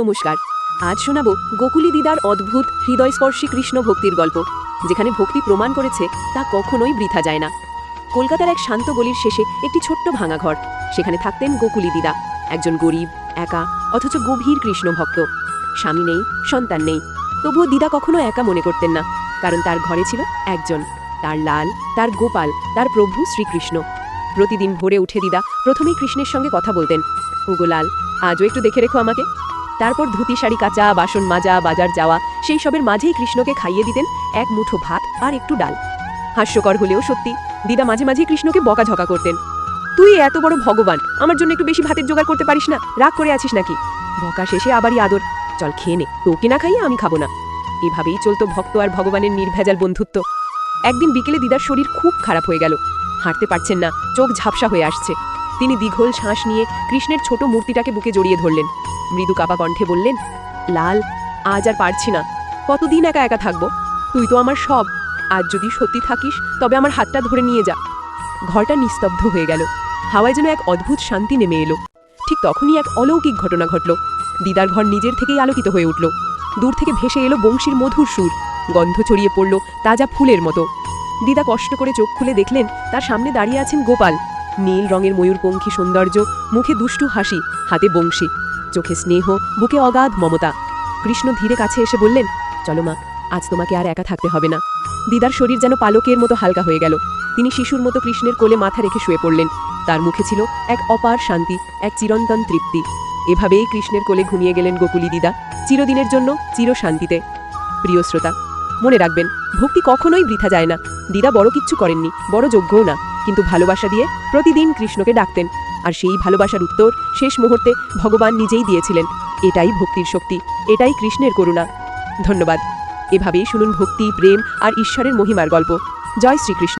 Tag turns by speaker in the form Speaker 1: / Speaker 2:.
Speaker 1: নমস্কার। আজ শোনাবো গোকুলি দিদার অদ্ভুত হৃদয়স্পর্শী কৃষ্ণ ভক্তির গল্প, যেখানে ভক্তি প্রমাণ করেছে তা কখনোই বৃথা যায় না। কলকাতার এক শান্ত গলির শেষে একটি ছোট্ট ভাঙা ঘর সেখানে থাকতেন গোকুলি দিদা, একজন গরিব, একা, অথচ গভীর কৃষ্ণ ভক্ত। স্বামী নেই, সন্তান নেই, তবুও দিদা কখনো একা মনে করতেন না, কারণ তার ঘরে ছিল একজন, তার লাল, তার গোপাল, তার প্রভু শ্রীকৃষ্ণ। প্রতিদিন ভোরে উঠে দিদা প্রথমেই কৃষ্ণের সঙ্গে কথা বলতেন, ওগো লাল, আজও একটু দেখে রেখো আমাকে। তারপর ধুতি শাড়ি কাচা, বাসন মাজা, বাজার যাওয়া, সেই সবের মাঝেই কৃষ্ণকে খাইয়ে দিতেন এক মুঠো ভাত আর একটু ডাল। হাস্যকর হলেও সত্যি, দিদা মাঝে মাঝে কৃষ্ণকে বকাঝকা করতেন। তুই এত বড় ভগবান, আমার জন্য একটু বেশি ভাতের জোগাড় করতে পারিস না? রাগ করে আছিস নাকি? বকা শেষে আবারই আদর। চল, খেয়ে নে। তোকে না খাইয়ে আমি খাব না। এভাবেই চলতো ভক্ত আর ভগবানের নির্ভেজাল বন্ধুত্ব। একদিন বিকেলে দিদার শরীর খুব খারাপ হয়ে গেল। হাঁটতে পারছেন না, চোখ ঝাপসা হয়ে আসছে। তিনি দীঘল শ্বাস নিয়ে কৃষ্ণের ছোট মূর্তিটাকে বুকে জড়িয়ে ধরলেন। মৃদু কাপা কণ্ঠে বললেন, লাল, আজ আর পারছি না। কতদিন একা একা থাকব? তুই তো আমার সব। আজ যদি সত্যি থাকিস, তবে আমার হাতটা ধরে নিয়ে যা। ঘরটা নিস্তব্ধ হয়ে গেল। হাওয়ায় যেন এক অদ্ভুত শান্তি নেমে এলো। ঠিক তখনই এক অলৌকিক ঘটনা ঘটল। দিদার ঘর নিজের থেকেই আলোকিত হয়ে উঠল। দূর থেকে ভেসে এলো বংশীর মধুর সুর। গন্ধ ছড়িয়ে পড়ল তাজা ফুলের মতো। দিদা কষ্ট করে চোখ খুলে দেখলেন, তার সামনে দাঁড়িয়ে আছেন গোপাল। নীল রঙের ময়ূরপঙ্খী সৌন্দর্য, মুখে দুষ্টু হাসি, হাতে বংশী, চোখে স্নেহ, বুকে অগাধ মমতা। কৃষ্ণ ধীরে কাছে এসে বললেন, চলো মা, আজ তোমাকে আর একা থাকতে হবে না। দিদার শরীর যেন পালকের মতো হালকা হয়ে গেল। তিনি শিশুর মতো কৃষ্ণের কোলে মাথা রেখে শুয়ে পড়লেন। তার মুখে ছিল এক অপার শান্তি, এক চিরন্তন তৃপ্তি। এভাবেই কৃষ্ণের কোলে ঘুমিয়ে গেলেন গোকুলি দিদা, চিরদিনের জন্য চির শান্তিতে প্রিয় শ্রোতা মনে রাখবেন, ভক্তি কখনোই বৃথা যায় না। দিদা বড় কিচ্ছু করেননি, বড় যোগ্যও না। কিন্তু ভালোবাসা দিয়ে প্রতিদিন কৃষ্ণকে ডাকতেন। আর সেই ভালোবাসার উত্তর শেষ মুহূর্তে ভগবান নিজেই দিয়েছিলেন। এটাই ভক্তির শক্তি, এটাই কৃষ্ণের করুণা। ধন্যবাদ। এভাবেই শুনুন ভক্তি, প্রেম আর ঈশ্বরের মহিমার গল্প। জয় শ্রীকৃষ্ণ।